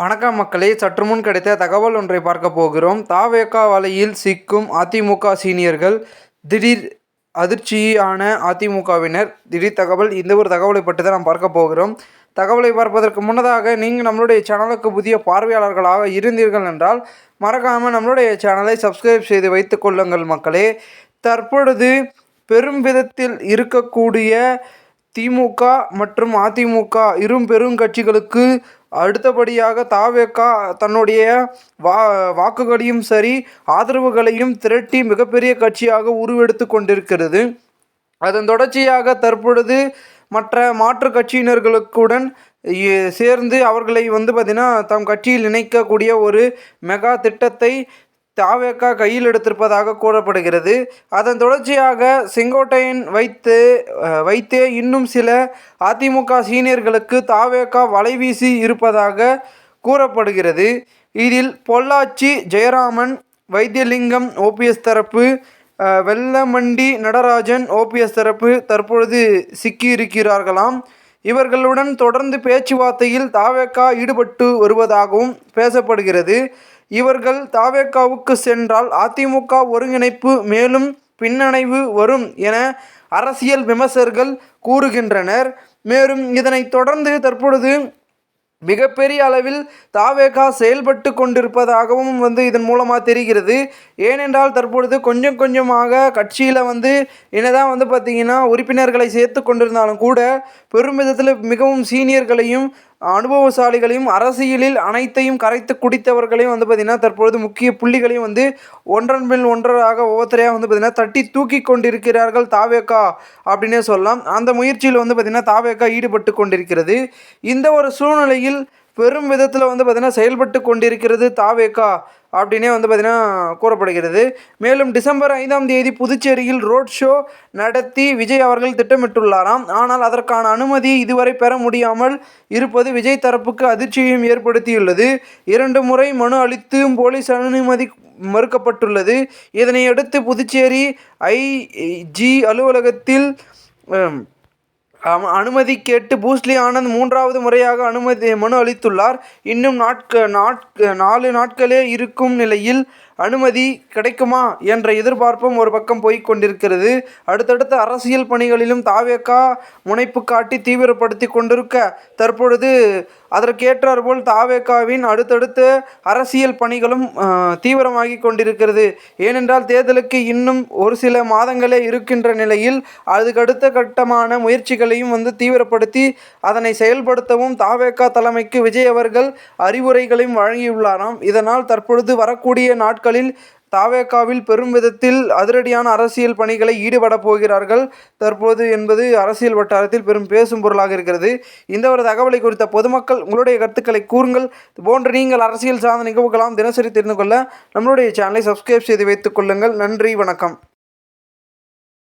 வணக்கம் மக்களே சற்று முன் கிடைத்த தகவல் ஒன்றை பார்க்க போகிறோம். தாவேகா வலையில் சிக்கும் அதிமுக சீனியர்கள் திடீர் அதிர்ச்சியான அதிமுகவினர். திடீர் தகவல் இந்த ஒரு தகவலை பற்றி தான் நாம் பார்க்க போகிறோம். தகவலை பார்ப்பதற்கு முன்னதாக நீங்கள் நம்மளுடைய சேனலுக்கு புதிய பார்வையாளர்களாக இருந்தீர்கள் என்றால் மறக்காமல் நம்மளுடைய சேனலை சப்ஸ்கிரைப் செய்து வைத்துக் கொள்ளுங்கள் மக்களே. தற்பொழுது பெரும் விதத்தில் இருக்கக்கூடிய திமுக மற்றும் அதிமுக இரும் பெரும் கட்சிகளுக்கு அடுத்தபடியாக தாவேக்கா தன்னுடைய வா வாக்குகளையும் சரி ஆதரவுகளையும் திரட்டி மிகப்பெரிய கட்சியாக உருவெடுத்து கொண்டிருக்கிறது. அதன் தொடர்ச்சியாக தற்பொழுது மற்ற மாற்று கட்சியினர்களுக்குடன் சேர்ந்து அவர்களை வந்து பார்த்திங்கன்னா தம் கட்சியில் இணைக்கக்கூடிய ஒரு மெகா திட்டத்தை தாவேக்கா கையில் எடுத்திருப்பதாக கூறப்படுகிறது. அதன் தொடர்ச்சியாக செங்கோட்டையன் வைத்து வைத்தே இன்னும் சில அதிமுக சீனியர்களுக்கு தாவேக்கா வலைவீசி இருப்பதாக கூறப்படுகிறது. இதில் பொள்ளாச்சி ஜெயராமன் வைத்தியலிங்கம் ஓபிஎஸ் தரப்பு வெள்ளமண்டி நடராஜன் ஓபிஎஸ் தரப்பு தற்பொழுது சிக்கியிருக்கிறார்களாம். இவர்களுடன் தொடர்ந்து பேச்சுவார்த்தையில் தாவேக்கா ஈடுபட்டு வருவதாகவும் பேசப்படுகிறது. இவர்கள் தாவேக்காவுக்கு சென்றால் அதிமுக ஒருங்கிணைப்பு மேலும் பின்னடைவு வரும் என அரசியல் விமர்சகர்கள் கூறுகின்றனர். மேலும் இதனைத் தொடர்ந்து தற்பொழுது மிகப்பெரிய அளவில் தாவேகா செயல்பட்டு கொண்டிருப்பதாகவும் வந்து இதன் மூலமாக தெரிகிறது. ஏனென்றால் தற்பொழுது கொஞ்சம் கொஞ்சமாக கட்சியில் வந்து என்னதான் வந்து பார்த்திங்கன்னா உறுப்பினர்களை சேர்த்து கொண்டிருந்தாலும் கூட பெரும் விதத்தில் மிகவும் சீனியர்களையும் அனுபவசாலிகளையும் அரசியலில் அனைத்தையும் கரைத்து குடித்தவர்களையும் வந்து பார்த்திங்கன்னா தற்பொழுது முக்கிய புள்ளிகளையும் வந்து ஒன்றன் பின் ஒன்றராக ஒவ்வொருத்தரையாக வந்து பார்த்திங்கன்னா தட்டி தூக்கி கொண்டிருக்கிறார்கள் தாவேக்கா அப்படின்னே சொல்லலாம். அந்த முயற்சியில் வந்து பார்த்திங்கன்னா தாவேக்கா ஈடுபட்டு கொண்டிருக்கிறது. இந்த ஒரு சூழ்நிலையில் பெரும் விதத்தில் வந்து பார்த்திங்கன்னா செயல்பட்டு கொண்டிருக்கிறது தாவேக்கா அப்படின்னே வந்து பார்த்திங்கன்னா கூறப்படுகிறது. மேலும் டிசம்பர் ஐந்தாம் தேதி புதுச்சேரியில் ரோட் ஷோ நடத்தி விஜய் அவர்கள் திட்டமிட்டுள்ளாராம். ஆனால் அதற்கான அனுமதி இதுவரை பெற முடியாமல் இருப்பது விஜய் தரப்புக்கு அதிர்ச்சியையும் ஏற்படுத்தியுள்ளது. இரண்டு முறை மனு அளித்தும் போலீஸ் அனுமதி மறுக்கப்பட்டுள்ளது. இதனையடுத்து புதுச்சேரி ஐஜி அலுவலகத்தில் அனுமதி கேட்டு பூஸ்லி ஆனந்த் மூன்றாவது முறையாக அனுமதி மனு அளித்துள்ளார். இன்னும் நாட்க நாட்க நாலு நாட்களே இருக்கும் நிலையில் அனுமதி கிடைக்குமா என்ற எதிர்பார்ப்பும் ஒரு பக்கம் போய் கொண்டிருக்கிறது. அடுத்தடுத்த அரசியல் பணிகளிலும் தாவேக்கா முனைப்பு காட்டி தீவிரப்படுத்தி கொண்டிருக்க தற்பொழுது அதற்கேற்றாற்போல் தாவேக்காவின் அடுத்தடுத்த அரசியல் பணிகளும் தீவிரமாகி கொண்டிருக்கிறது. ஏனென்றால் தேர்தலுக்கு இன்னும் ஒரு சில மாதங்களே இருக்கின்ற நிலையில் அதுக்கடுத்த கட்டமான முயற்சிகள் முயற்சிகளையும் வந்து தீவிரப்படுத்தி அதனை செயல்படுத்தவும் தாவேக்கா தலைமைக்கு விஜய் அவர்கள் அறிவுரைகளையும் வழங்கியுள்ளாராம். இதனால் தற்பொழுது வரக்கூடிய நாட்களில் தாவேக்காவில் பெரும் விதத்தில் அதிரடியான அரசியல் பணிகளை ஈடுபட போகிறார்கள். தற்போது என்பது அரசியல் வட்டாரத்தில் பெரும் பேசும் பொருளாக இருக்கிறது. இந்த ஒரு தகவலை குறித்த பொதுமக்கள் உங்களுடைய கருத்துக்களை கூறுங்கள். போன்ற நீங்கள் அரசியல் சார்ந்த நிகழ்வுகளாம் தினசரி தெரிந்து கொள்ள நம்மளுடைய சேனலை சப்ஸ்கிரைப் செய்து வைத்துக் கொள்ளுங்கள். நன்றி வணக்கம்.